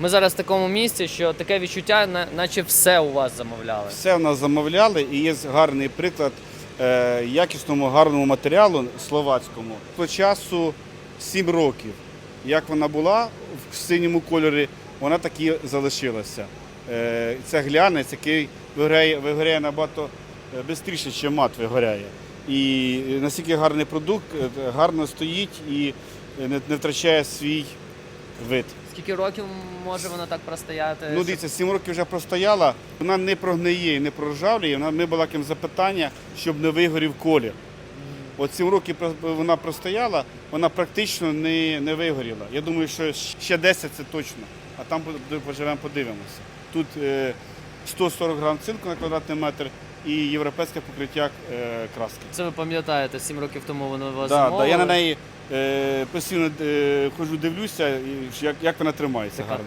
Ми зараз в такому місці, що таке відчуття, на- наче все у вас замовляли. Все в нас замовляли і є гарний приклад е, якісному гарному матеріалу словацькому. По часу 7 років. Як вона була в синьому кольорі, вона так і залишилася. Е, це глянець, який вигоряє, вигоряє набагато швидше, ніж мат вигоряє. І настільки гарний продукт, е, гарно стоїть і не, не втрачає свій вид. Скільки років може вона так простояти? Ну, дивіться, 7 років вже простояла, вона не прогниє і не проржавлює. Вона ми балакаємо запитання, щоб не вигорів колір. От 7 років вона простояла, вона практично не, не вигоріла. Я думаю, що ще 10 це точно. А там поживемо, подивимося. Тут е, 140 грам цинку на квадратний метр і європейське покриття е, краски. Це ви пам'ятаєте, 7 років тому вони у вас Да, да, я на неї постійно е, ходжу, дивлюся, як, вона тримається гарно.